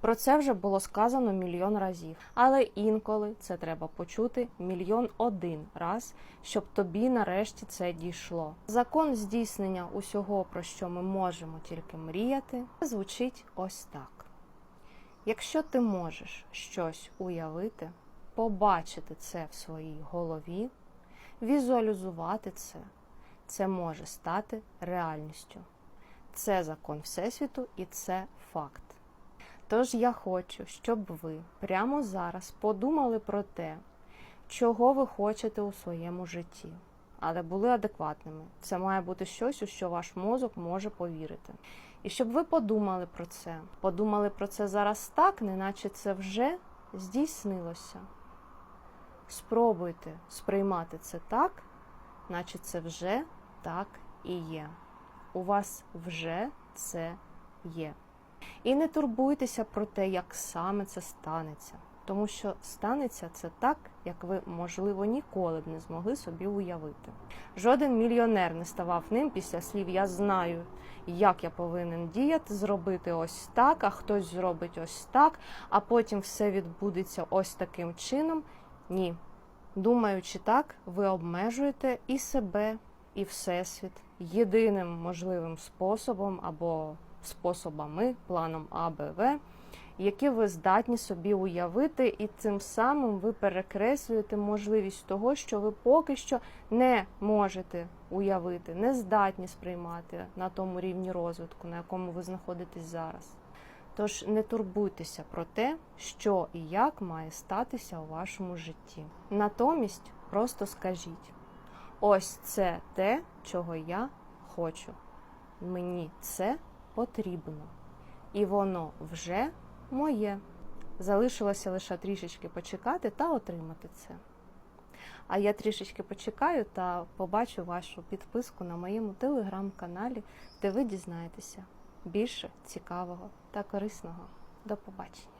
Про це вже було сказано мільйон разів, але інколи це треба почути мільйон один раз, щоб тобі нарешті це дійшло. Закон здійснення усього, про що ми можемо тільки мріяти, звучить ось так: якщо ти можеш щось уявити, побачити це в своїй голові, візуалізувати це, це може стати реальністю. Це закон Всесвіту і це факт. Тож я хочу, щоб ви прямо зараз подумали про те, чого ви хочете у своєму житті, але були адекватними. Це має бути щось, у що ваш мозок може повірити. І щоб ви подумали про це, подумали про це зараз так, неначе це вже здійснилося. Спробуйте сприймати це так, наче це вже так і є. У вас вже це є. І не турбуйтеся про те, як саме це станеться, тому що станеться це так, як ви, можливо, ніколи б не змогли собі уявити. Жоден мільйонер не ставав ним після слів Я знаю, як я повинен діяти, зробити ось так, а хтось зробить ось так, а потім все відбудеться ось таким чином. Ні. Думаючи так, ви обмежуєте і себе, і всесвіт єдиним можливим способом або способами, планом А, Б, В, які ви здатні собі уявити, і цим самим ви перекреслюєте можливість того, що ви поки що не можете уявити, не здатні сприймати на тому рівні розвитку, на якому ви знаходитесь зараз. Тож не турбуйтеся про те, що і як має статися у вашому житті. Натомість просто скажіть: ось це те, чого я хочу. Мені це потрібно. І воно вже моє. Залишилося лише трішечки почекати та отримати це. А я трішечки почекаю та побачу вашу підписку на моєму телеграм-каналі, де ви дізнаєтеся більше цікавого та корисного. До побачення!